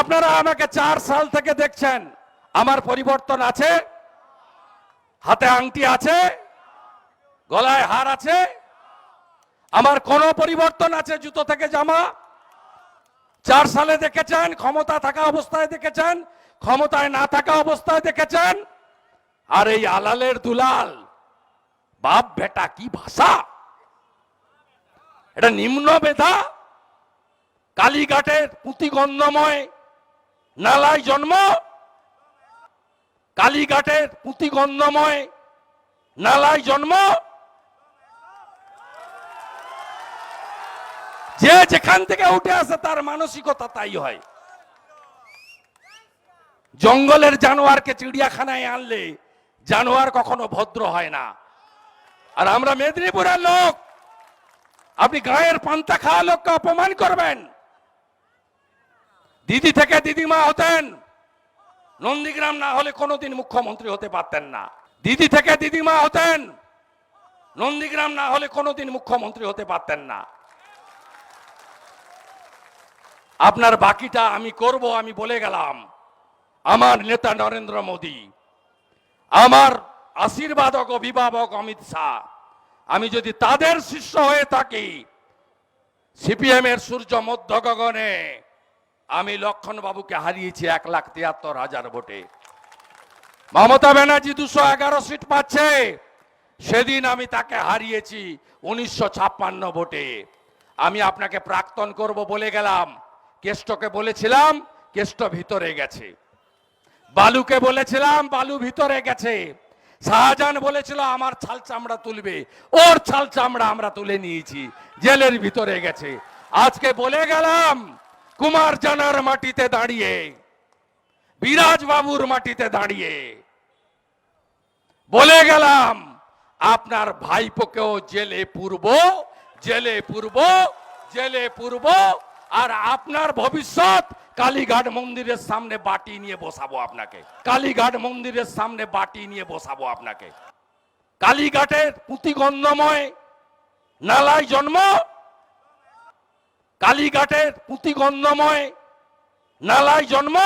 আপনারা আমাকে চার সাল থেকে দেখছেন। আমার পরিবর্তন আছে, হাতে আংটি আছে, গলায় হার আছে, আমার কোনো পরিবর্তন আছে জুতো থেকে জামা। চার সালে দেখেছেন, ক্ষমতা থাকা অবস্থায় দেখেছেন, ক্ষমতায় না থাকা অবস্থায় দেখেছেন। আর এই আলালের দুলাল, বাপ বেটা কি ভাষা? এটা নিম্ন বেধা কালীঘাটের পুঁতিগন্ধময় নালায় জন্ম, কালীঘাটের পুঁতিগন্ধময় নালায় জন্ম। যে যেখান থেকে উঠে আসে তার মানসিকতা তাই হয়। জঙ্গলের জানোয়ারকে চিড়িয়াখানায় আনলে জানোয়ার কখনো ভদ্র হয় না। আর আমরা মেদিনীপুরের লোক, আপনি গায়ের পান্তা খাওয়া লোককে অপমান করবেন? দিদি থেকে দিদিমা হতেন। নন্দীগ্রাম না হলে কোনোদিন মুখ্যমন্ত্রী হতে পারতেন না। দিদি থেকে দিদিমা হতেন। নন্দীগ্রাম না হলে কোনোদিন মুখ্যমন্ত্রী হতে পারতেন না। আপনার বাকিটা আমি করব, আমি বলে গেলাম। আমার নেতা নরেন্দ্র মোদী, আমার আশীর্বাদক অভিভাবক অমিত শাহ, আমি যদি তাদের শিষ্য হয়ে থাকি সিপিএম এর সূর্য মধ্য গগনে আমি লক্ষণ বাবুকে হারিয়েছি এক লাখ তিয়াত্তর হাজার ভোটে। মমতা ব্যানার্জি দুশো এগারো সিট পাচ্ছে। সেদিন আমি তাকে হারিয়েছি উনিশশো ছাপ্পান্ন ভোটে। আমি আপনাকে প্রাক্তন করব বলে গেলাম। কেষ্টকে বলেছিলাম, কেষ্ট ভিতরে গেছে। বালুকে বলেছিলাম, বালু ভিতরে গেছে। শাহজাহান বলেছিল, আমার ছাল চামড়া তুলবে। ওর ছাল চামড়া আমরা তুলে নিয়েছি। জেলের ভিতরে গেছে। আজকে বলে গেলাম কুমার জানার মাটিতে দাঁড়িয়ে, বিরাজ বাবুর মাটিতে দাঁড়িয়ে, বলে গেলাম, আপনার ভাইপোকেও জেলে পূর্ব জেলে পূর্ব জেলে পূর্ব, আর আপনার ভবিষ্যৎ কালীঘাট মন্দিরের সামনে বাটি নিয়ে বসাবো আপনাকে। কালীঘাট মন্দিরের সামনে বাটি নিয়ে বসাবো আপনাকে। কালীঘাটের পুঁতিগন্ধময় নালায় জন্ম কালীঘাটের পুঁতিগন্ধময় নালায় জন্ম।